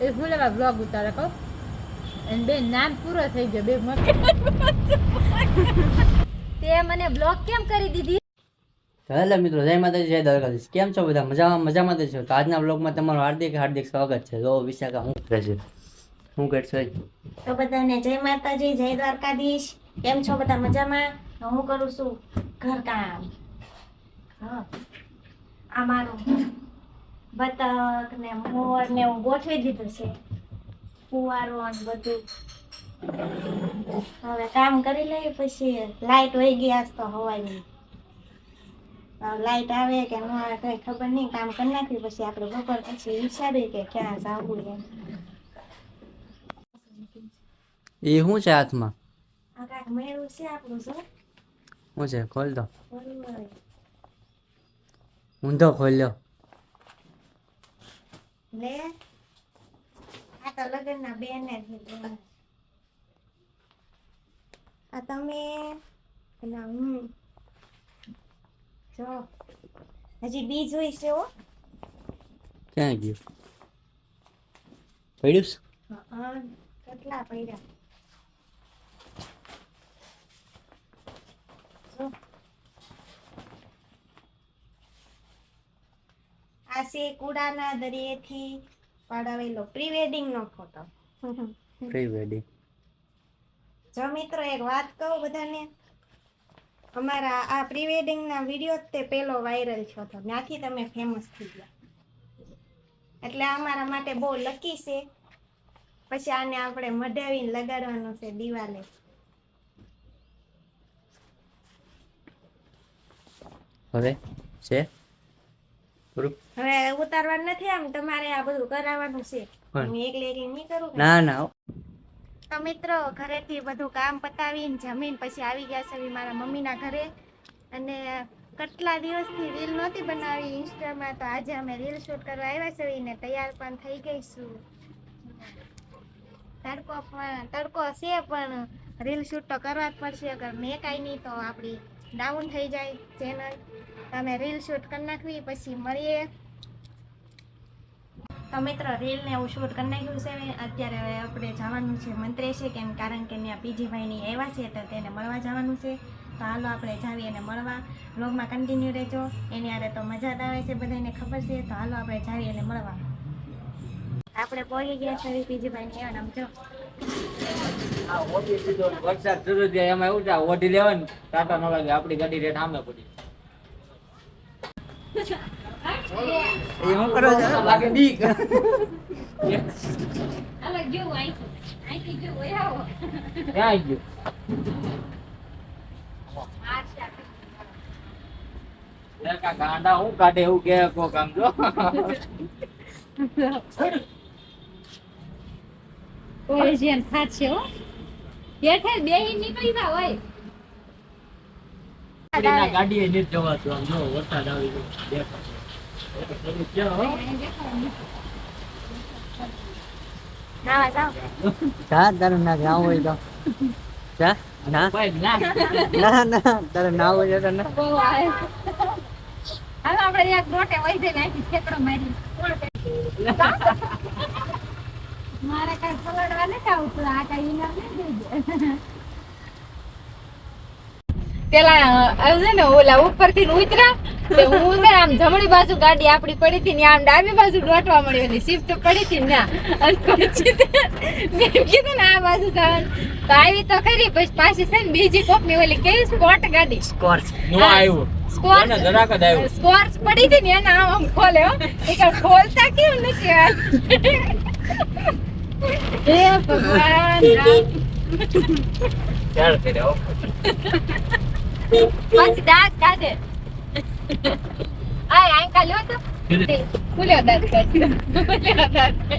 એ ફૂલેવા blog ઉતારે કહું? અને બે નામ પૂરો થઈ ગયો બે તે મને બ્લોગ કેમ કરી દીધી? હેલો મિત્રો જય માતાજી જય દ્વારકાધીશ. કેમ છો બધા? મજામાં મજામાં તો છો? તો આજના બ્લોગમાં તમારું હાર્દિક હાર્દિક સ્વાગત છે. લો વિશાખા હું કરે છે? હું કરશે તો બધાને જય માતાજી જય દ્વારકાધીશ. કેમ છો બધા? મજામાં? હું કરું છું ઘરકામ. હા. આ મારું. બતક ને મોર ને હું ગોઠવી દીધું છે. ફુવારો ને બધું. હવે કામ કરી લઈએ પછી. લાઈટ વહી ગયા તો હવાની લાઈટ આવે કે ન આવે કઈ ખબર નહીં. કામ કરી નાખ્યું પછી આપણે બપોર પછી વિચારીએ કે ક્યાં જવું એમ. એ શું છે હાથમાં? આ કાંઈક મેળવું છે આપણું શું શું છે? ખોલ દો. ઊંધો ખોલ્યો. લે. આ તો લગ્નના બેને જ લીધું. આ તમે હું જો. હજી બીજ હોય છે હો. ક્યાં ગયું? પડ્યું હા. કેટલા પડ્યા? જો. છે કુડાના દરિયેથી પડાવેલો પ્રી વેડિંગ નો ફોટો પ્રી વેડિંગ જો મિત્રો એક વાત કહું બધાને અમારા આ પ્રી ના વીડિયો તે પેલો વાયરલ થયો હતો. ત્યાંથી તમે ફેમસ થઈ ગયા. એટલે અમારા માટે બહુ લકી છે. પછી આને આપણે મઢાવીને લગાડવાનું છે દિવાલે. હવે છે? હવે ઉતારવાનું નથી આમ તમારે આ બધું કરાવવાનું છે. હું એકલી એકલી નહીં કરું ના ના તો મિત્રો ઘરેથી બધું કામ પતાવીને જમીન પછી આવી ગયા છે મારા મમ્મીના ઘરે. અને કેટલા દિવસથી રીલ નહોતી બનાવી ઇન્સ્ટામાં તો આજે અમે રીલ શૂટ કરવા આવ્યા છે ને તૈયાર પણ થઈ ગઈ છું તડકો પણ તડકો છે પણ રીલ શૂટ તો કરવા જ પડશે અગર મેં કાંઈ નહીં તો આપણી ડાઉન થઈ જાય ચેનલ. તમે રીલ શૂટ કરી નાખવી પછી મળીએ. તો મિત્રો રીલ ને એવું શૂટ કરી નાખ્યું છે અત્યારે હવે આપણે જવાનું છે મંત્રે છે કેમ કારણ કે ત્યાં પીજીભાઈની આવ્યા છે તો તેને મળવા જવાનું છે. તો હાલો આપણે જાવી એને મળવા. વ્લોગમાં કન્ટિન્યુ રહેજો. એની આરે તો મજા જ આવે છે બધાને ખબર છે. તો હાલો આપણે જાવી એને મળવા. આપણે પહોંચી ગયા છે પીજીભાઈની આવ્યા આમ જો. વરસાદ શરૂ થયો. એમાં એવું છે ઓઢી લેવાનું ટાટા નો લાગે આપણી ગાડી રેટ સામે પડી. એ હું કરો ગાંડા હું. કાઢે એવું કે કોક આમ જો ઓરિજિન થાશે હો બેઠે બેહી નીકળી જા હોય. આપણીના ગાડીએ નથી જવાતું આમ જો વરસાદ આવી ગયો દેખો થોડુંક ક્યાં હો? નાવા જાઓ. જા તારું ના ગાવ હોય તો. જા ના. ના. ના તારું ના હોય તો ના. બહુ હાલો આપણે એક રોટે વહી જઈને અહીંથી ઠેકડો મારી. મારે કઈ ખબર નથી આવતું આ કઈ ઇનામ નહીં દેજે પેલા છે ને ઓલા ઉપરથી ઉતરા હું ને આમ જમણી બાજુ ગાડી આપડી પડી હતી ને આમ ડાબી બાજુ દોટવા મળી ઓલી શિફ્ટ પડી હતી ને ના અને પછી મેં કીધું ને આ બાજુ જવાનું. તો આવી તો ખરી પછી પાછી છે ને બીજી કોકની ઓલી કેવી સ્પોટ ગાડી? સ્કોર્ચ નો હા. આવ્યું. જરાક જ આવ્યું. સ્કોર્સ પડી હતી ને એને આમ આમ ખોલે હો. એ ખોલતા કેમ નથી આ? ભગવાન પછી દાંત કાઢે. આય આંકા લ્યો તો. ખુલ્યો દાંત કાઢ્યો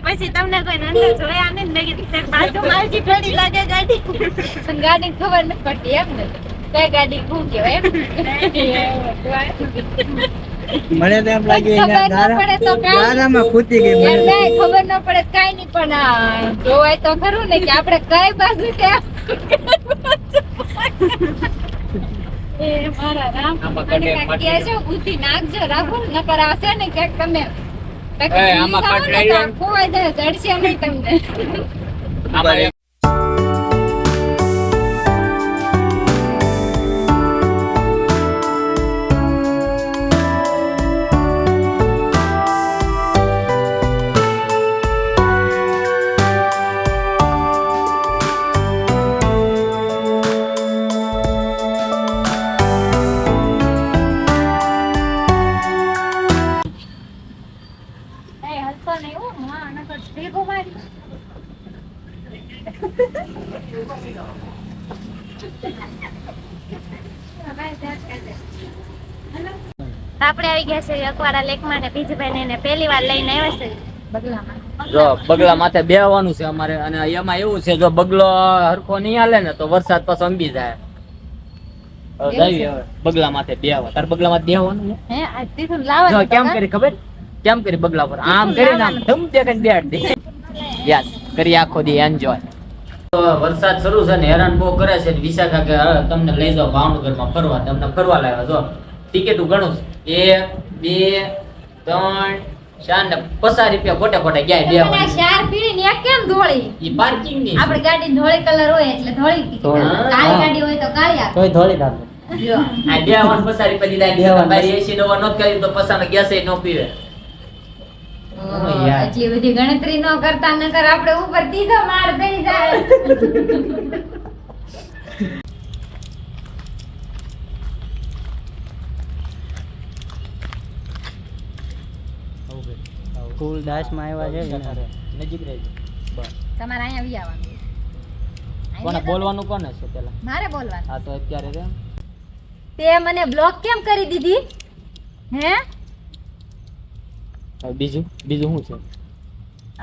પછી તમને કોઈ અંદર જોયા ને મેં કીધું. બાજુ માલજી પડી લાગે ગાડી. પણ ગાડી ખબર નથી પડતી એમ ને. કઈ ગાડી શું કહેવાય એમ. મને તો એમ લાગ્યું ખબર ન પડે તો દારામાં ખૂતી ગઈ મને. ખબર ન પડે કાઈ નહીં પણ આ જોવાય તો ખરું ને કે આપણે કઈ બાજુ ત્યાં એ મારા રામ. આમાં મને છે બુદ્ધિ નાખજો રાખો ને નકર આવશે ને ક્યાંક તમે આમાં કટ ખોવાઈ જાય જડશે નહીં તમને. ગયા છે અકવાડા લેકમાં ને બીજભાઈ ને પહેલી વાર લઈને આવ્યા છે. બગલામાં. જો બગલા માથે બેહવાનું છે અમારે અને એમાં એવું છે જો બગલો હરખો નહીં હાલે ને તો વરસાદ પાછો અંબી જાય. બગલા માથે બેહવા. તાર બગલા માં બેહવાનું હે લાવવાનું કેમ કરી ખબર? કેમ કરી બગલા પર? આમ કરીને આમ ધમ દેખાઈને દે. યસ કરી આખો દી એન્જોય તો વરસાદ શરૂ છે ને હેરાન બહુ કરે છે વિશાખા કે તમને લઈ જાઓ ભાવનગરમાં ફરવા. તમને ફરવા લાવ્યા જો. ટિકિટ ઘણું છે. એક બે ત્રણ ચાર ને પચાસ રૂપિયા ખોટા ખોટા ગયા બે ચાર પીળી ને કેમ ધોળી? ઈ પાર્કિંગની આપણી ગાડી ધોળી કલર હોય એટલે ધોળી કાળી ગાડી હોય તો કાળી આપે તોય ધોળી રાખો આ બે વાન પચાસ રૂપિયા દીધા બે વાન. બારી એસી નવા નોત કરી તો પસાને ગેસ નો પીવે. બધી ગણતરી ન કરતા નકર આપણે ઉપર ત્રીજો માર થઈ જાય. સ્કૂલ દાસમાં આવ્યા છે નજીક રહેજો. બસ. તમારે અહીંયા આવી આવવાનું. કોને? બોલવાનું કોને છે પેલા? મારે બોલવાનું. હા તો અત્યારે રે. તે મને બ્લોક કેમ કરી દીધી? હે? બીજું? બીજું શું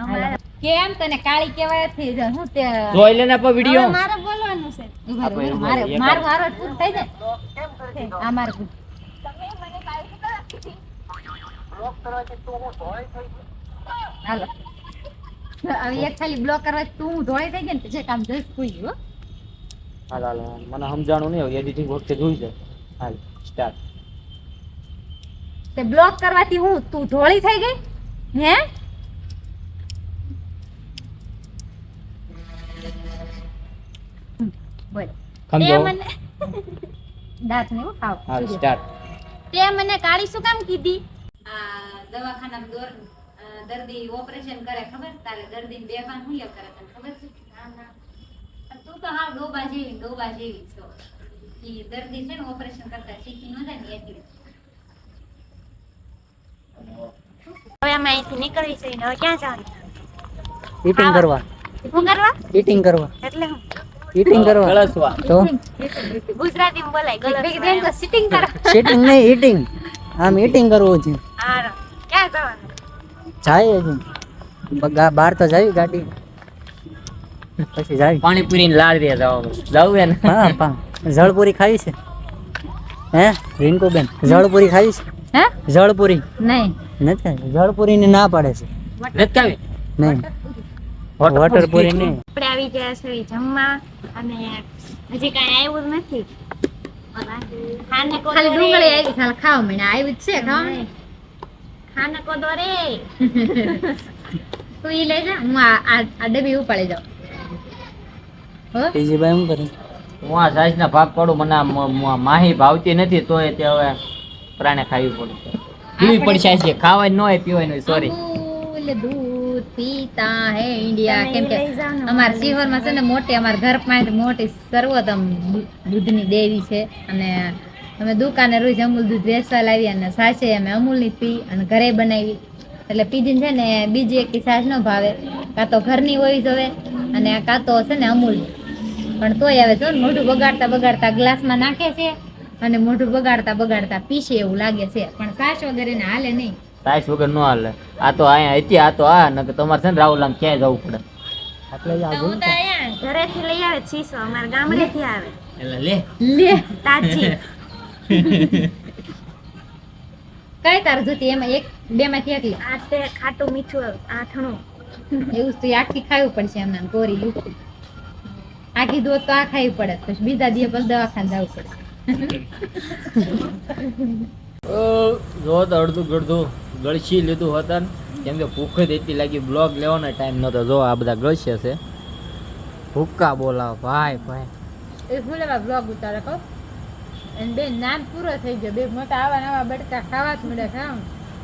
અમારે કેમ તને કાળી કેવાયથી હું તે જોઈ લેને પર વિડિયો. મારે બોલવાનું છે. મારે મારો મારો પૂરું થઈ જાય. આ મારું પૂરું. હાલો. હવે એક ખાલી બ્લોક કરવા તું હું ધોળી થઈ ગઈ ને પછી કામ જઈશ કોઈ હો હાલ હાલ. મને સમજાણું નહીં હવે એડિટિંગ વખતે જોઈ જાય હાલ સ્ટાર્ટ તે બ્લોક કરવાથી હું તું ધોળી થઈ ગઈ? હે? બોલ. સમજો મને દાંત ને ખાવ. હાલ સ્ટાર્ટ તે મને કાળી શું કામ કીધી? આ દવાખાના દોર દર્દી ઓપરેશન કરે ખબર? તારે દર્દી બે કાન હું કરે તને ખબર છે? ના ના. તું તો હા ડોબા જેવી ડોબા જેવી છો. એ દર્દી છે ને ઓપરેશન કરતા શીખી ન જાય ને એટલે હવે અમે અહીંથી નીકળી છે ને હવે ક્યાં જવાનું? ઈટિંગ કરવા. શું કરવા? ઈટિંગ કરવા. એટલે હું. ઈટિંગ કરવા. કળસવા તો? ગુજરાતીમાં બોલાય સીટિંગ નહીં ઈટિંગ આમ મીટિંગ કરવું છે. હારો. ક્યાં જવાનું? જાય છે બહાર તો જાય ગાડી. પછી જાય. પાણીપુરી ની લાડ રે જવાનું જવું હે ને હા પા. જળપુરી ખાવી છે. હે? રિંકુબેન જળપુરી ખાવી છે? હે? જળપુરી? નહીં. નથી ખાવી. જળપુરી ને ના પાડે છે. નથી ખાવી? નહીં. વોટરપુરી નહીં. આપણે આવી ગયા છે જમવા અને હજી કાંઈ આવ્યું નથી. ખાને ખાલી ડુંગળી આવી ખાલી ખાવ મને આવી જ છે ખાવા ખાને કો દોરે તું ઈ લઈ જા હું આ આ ડબી ઉપાડી જાઉં હો બીજી ભાઈ શું કરે હું આ સાઈઝ ના ભાગ પાડું મને માહી ભાવતી નથી તોય તે હવે પ્રાણે ખાવી પડશે પીવી પડશે છે ખાવાય ન હોય પીવાય નહીં સોરી દૂધ પીતા હે ઇન્ડિયા કેમ કે અમારા શિહોરમાં છે ને મોટી અમારા ઘર પાંચ મોટી સર્વોત્તમ દૂધની દેવી છે. અને અમે દુકાને રોજ અમૂલ દૂધ વેચવા લાવી અને સાચે અમે અમૂલની ની પી અને ઘરે બનાવી. એટલે પીધી છે ને બીજી એક સાસ ન ભાવે. કાં તો ઘરની હોવી જોવે અને કાં તો છે ને અમૂલ. પણ તોય હવે જો ને મોઢું બગાડતા બગાડતા ગ્લાસમાં નાખે છે અને મોઢું બગાડતા બગાડતા પીશે એવું લાગે છે. પણ સાસ વગર એને હાલે નહીં. સાઈઝ વગર ન હાલે. આ તો અહીંયા હતી આ તો આ નકર તમારે છે ને રાહુલ આમ ક્યાંય જવું પડે. આટલે જ હું તો અહીંયા ઘરેથી લઈ આવે ચીસો અમારા ગામડેથી આવે. એટલે લે. લે તાજી. કઈ તાર જોતી એમાં એક બે માંથી એકલી? આ તે ખાટું મીઠું આઠણું એવું તો આખી ખાવી પડશે એમને કોરી લીધી આખી દૂધ તો આ ખાવી પડે પછી બીજા દિવસ દવાખાને જવું પડે. જો તો અડધું ગળધું ગળશી લીધું હતા ને કેમ કે ભૂખ જ એટલી લાગી બ્લોગ લેવાનો ટાઈમ નહોતો. જો આ બધા ગળશે છે. ભૂક્કા બોલાવો ભાઈ ભાઈ. એ ફૂલેવા બ્લોગ ઉતારે કહો? અને બે નાન પૂરો થઈ ગયો. બે મોટા આવા નવા બટકા ખાવા જ મળે ખાવ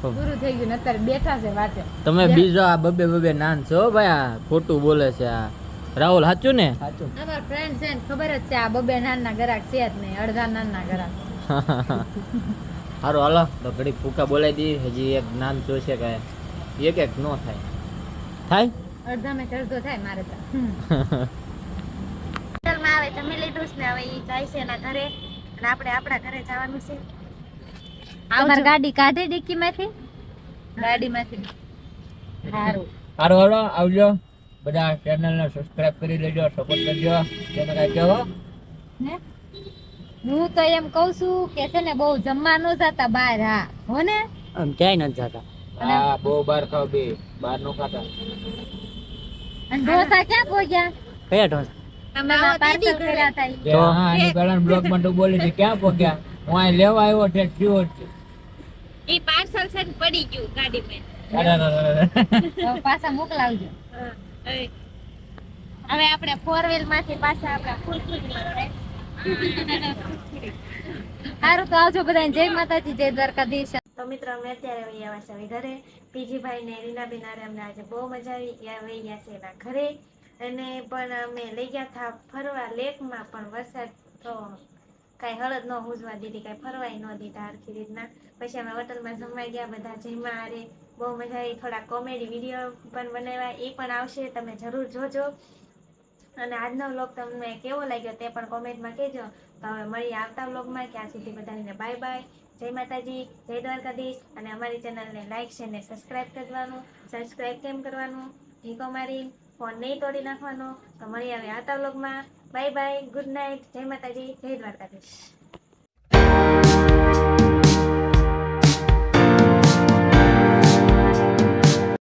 પૂરું થઈ ગયું ને અત્યારે બેઠા છે વાતે. તમે બીજો આ બબે બબે નાન છો ભાઈ આ ખોટું બોલે છે આ. રાહુલ સાચું ને? સાચું. અમાર ફ્રેન્ડ છે ખબર જ છે આ બબે નાનના ગરાક છે જ નહીં અડધા નાનના ગરાક સારું હાલો. તો ઘડી ફૂકા બોલાવી દઈએ હજી એક જ્ઞાન જોશે કે એક એક નો થાય. થાય? અડધા મેં અડધો થાય મારે તો. આવે તમે લીધું ને. હવે એ જાય છે એના ઘરે. અને આપણે આપણા ઘરે જવાનું છે. તમારી ગાડી કાઢી ડિક્કી માંથી ગાડી માંથી સારું સારું હાલો. આવજો. બધા ચેનલને સબસ્ક્રાઇબ કરી લેજો સપોર્ટ કરજો. તમે કાંઈ કહો ને? હું તો એમ કઉ છું કે છે ને બહુ જમવા ન જતા બહાર હા. હો ને? આમ ક્યાંય ન જતા. હા બહુ બહાર ખાવ બે બહાર નો ખાતા. અને ઢોસા ક્યાં પહોંચ્યા? કયા ઢોસા? તમે પાર્સલ કર્યા હતા ઈ. હા. એની પહેલા બ્લોગમાં તો બોલી છે ક્યાં પોગ્યા હું અહીં લેવા આવ્યો છે. એ પાર્સલ છે ને પડી ગયું. તો પાછા મોકલાવજો. હવે. આપણે ફોર વ્હીલમાંથી પાછા આપણા ફૂલફૂલીમાં સારું તો આવજો બધા જય માતાજી, જય દ્વારકાધીશ. તો મિત્રો, અમે અત્યારે વહી આવ્યા છે ઘરે. પીજીભાઈ ને રીનાબેન આરે અમને આજે બહુ મજા આવી વહી ગયા છે એના ઘરે. અને પણ અમે લઈ ગયા હતા ફરવા લેકમાં, પણ વરસાદ તો કાંઈ હળદ ન હુજવા દીધી, કાંઈ ફરવાય ન દીધા આખી રીતના. પછી અમે હોટલમાં જમવા ગયા, બધા જમવા આરે બહુ મજા આવી, થોડા કોમેડી વીડિયો પણ બનાવ્યા. એ પણ આવશે, તમે જરૂર જોજો. અને આજનો વ્લોગ તમને કેવો લાગ્યો તે પણ કોમેન્ટમાં કહેજો. તો હવે મળીએ આવતા વ્લોગમાં ક્યાં સુધી બધાને બાય બાય જય માતાજી, જય દ્વારકાધીશ. અને અમારી ચેનલને લાઈક છે ને સબસ્ક્રાઈબ કરવાનું. સબસ્ક્રાઇબ કેમ કરવાનું? ઢીકો મારી ફોન નહીં તોડી નાખવાનો. તો મળીએ હવે આવતા વ્લોગમાં બાય બાય ગુડ નાઇટ જય માતાજી, જય દ્વારકાધીશ.